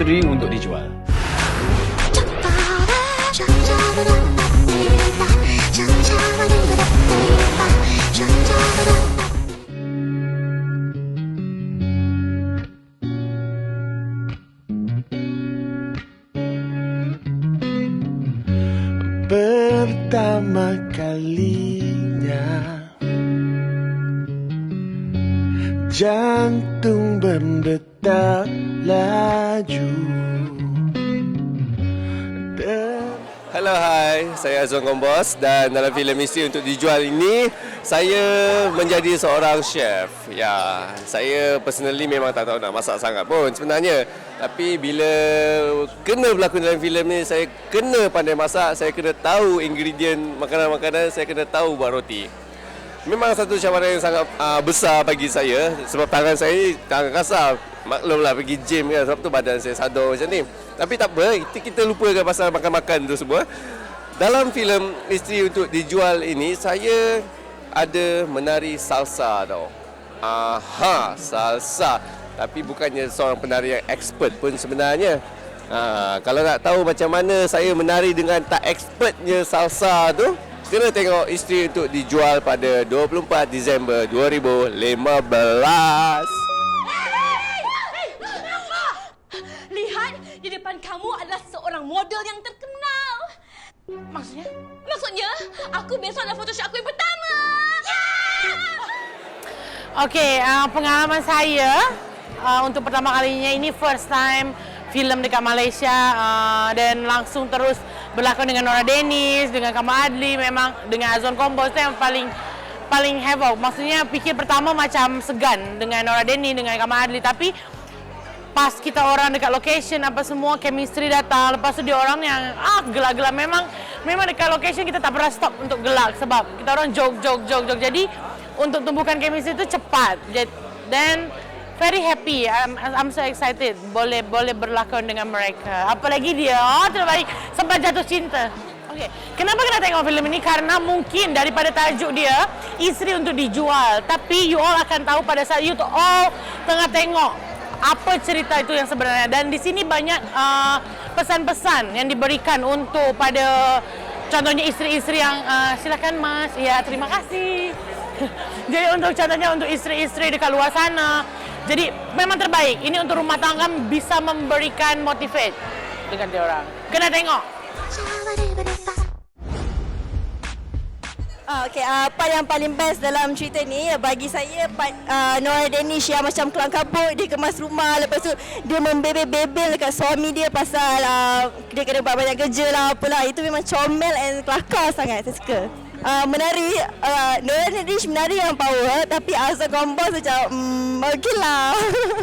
isteri untuk dijual. Pertama kalinya Jantung berdetak laju Hello, hai. Saya Azwan Kombos dan dalam filem Misteri untuk dijual ini saya menjadi seorang chef. Ya, saya personally memang tak tahu nak masak sangat pun sebenarnya. Tapi bila kena berlakon dalam filem ni, saya kena pandai masak, saya kena tahu ingredient makanan-makanan, saya kena tahu buat roti. Memang satu cabaran yang sangat uh, besar bagi saya sebab tangan saya ni tangan kasar. Maklumlah pergi gym kan sebab tu badan saya sadar macam ni. Tapi tak apa, kita, kita lupakan pasal makan-makan tu semua. Dalam filem Isteri untuk dijual ini saya ada menari salsa tau. Aha, salsa. Tapi bukannya seorang penari yang expert pun sebenarnya. Ha, kalau nak tahu macam mana saya menari dengan tak expertnya salsa tu, kena tengok Isteri untuk dijual pada 24 Disember 2015. Lihat, di depan kamu adalah seorang model yang terkenal. Maksudnya? Maksudnya, aku besok adalah photoshoot aku yang pertama. Okey, uh, pengalaman saya uh, untuk pertama kalinya ini first time filem dekat Malaysia uh, dan langsung terus berlakon dengan Nora Dennis, dengan Kamal Adli, memang dengan Azon Kombos itu yang paling paling havoc. Maksudnya fikir pertama macam segan dengan Nora Dennis, dengan Kamal Adli. Tapi pas kita orang dekat location apa semua chemistry datang. Lepas tu dia orang yang ah gelak-gelak. Memang memang dekat location kita tak pernah stop untuk gelak sebab kita orang joke joke joke joke jadi untuk tumbuhkan chemistry itu cepat. Dan very happy. I'm, I'm so excited. Boleh boleh berlakon dengan mereka. Apalagi dia oh terbaik. Sempat jatuh cinta. Okay. Kenapa kena tengok filem ini? Karena mungkin daripada tajuk dia isteri untuk dijual. Tapi you all akan tahu pada saat you all tengah tengok apa cerita itu yang sebenarnya. Dan di sini banyak uh, pesan-pesan yang diberikan untuk pada contohnya isteri-isteri yang uh, silakan mas. Ya terima kasih. Jadi untuk contohnya untuk isteri-isteri dekat luar sana jadi memang terbaik. Ini untuk rumah tangga bisa memberikan motivate dengan dia orang. Kena tengok. Ah, okay, uh, apa yang paling best dalam cerita ni bagi saya part, uh, Nora Danish yang macam kelang kabut dia kemas rumah lepas tu dia membebel-bebel dekat suami dia pasal uh, dia kena buat banyak kerja lah apalah. Itu memang comel and kelakar sangat saya suka. Uh, menari uh, Danish menari yang power tapi Azhar Gombos macam mm, okey lah.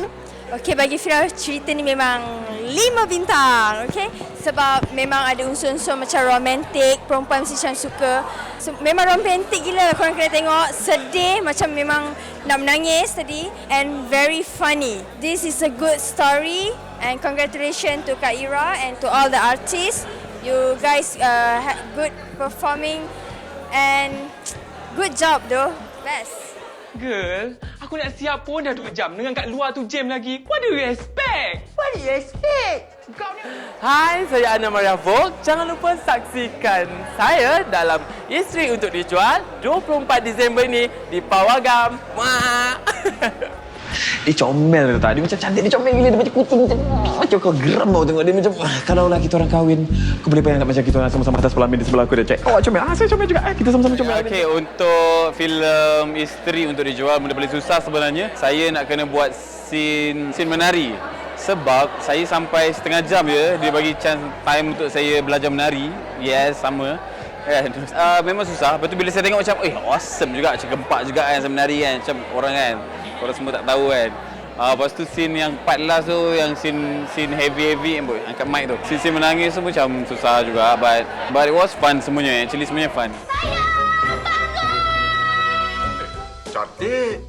Okey bagi Fira cerita ni memang lima bintang, okey? Sebab memang ada unsur-unsur macam romantik, perempuan mesti macam suka. So, memang romantik gila korang kena tengok. Sedih macam memang nak menangis tadi and very funny. This is a good story and congratulations to Kak Ira and to all the artists. You guys uh, had good performing and good job though. Best. Girl, aku nak siap pun dah 2 jam dengan kat luar tu jam lagi. What do you expect? What do you expect? Kau ni... Hai, saya Ana Maria Vog. Jangan lupa saksikan saya dalam Isteri Untuk Dijual 24 Disember ini di Pawagam. Wah. Dia comel tu tak? Dia macam cantik, dia comel gila. Dia macam kucing macam Macam kau geram tau tengok dia macam kalau lah kita orang kahwin Aku boleh bayangkan macam kita orang sama-sama atas sebelah di sebelah aku dia cakap Oh comel, ah saya comel juga eh, Kita sama-sama comel Okey, untuk filem Isteri untuk dijual benda paling susah sebenarnya. Saya nak kena buat scene scene menari. Sebab saya sampai setengah jam je dia bagi chance time untuk saya belajar menari. Yes, sama. Kan? Uh, memang susah. Tu bila saya tengok macam, eh awesome juga, macam gempak juga kan saya menari kan. Macam orang kan. Korang semua tak tahu kan. Uh, lepas tu scene yang part last tu, yang scene scene heavy-heavy, boy, angkat mic tu. Scene-scene menangis tu macam susah juga. But, but it was fun semuanya. Actually semuanya fun.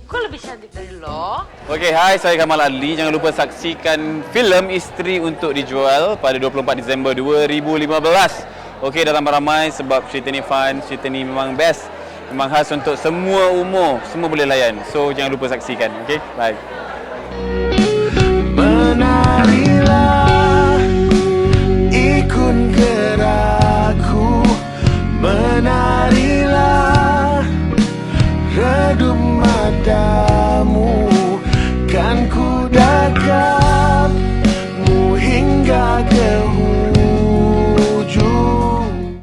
kau lebih cantik dari lo Okey, hai saya Kamal Adli. Jangan lupa saksikan filem Isteri untuk dijual pada 24 Disember 2015. Okey, datang ramai sebab cerita ni fun, cerita ni memang best. Memang khas untuk semua umur, semua boleh layan. So jangan lupa saksikan. Okey, bye.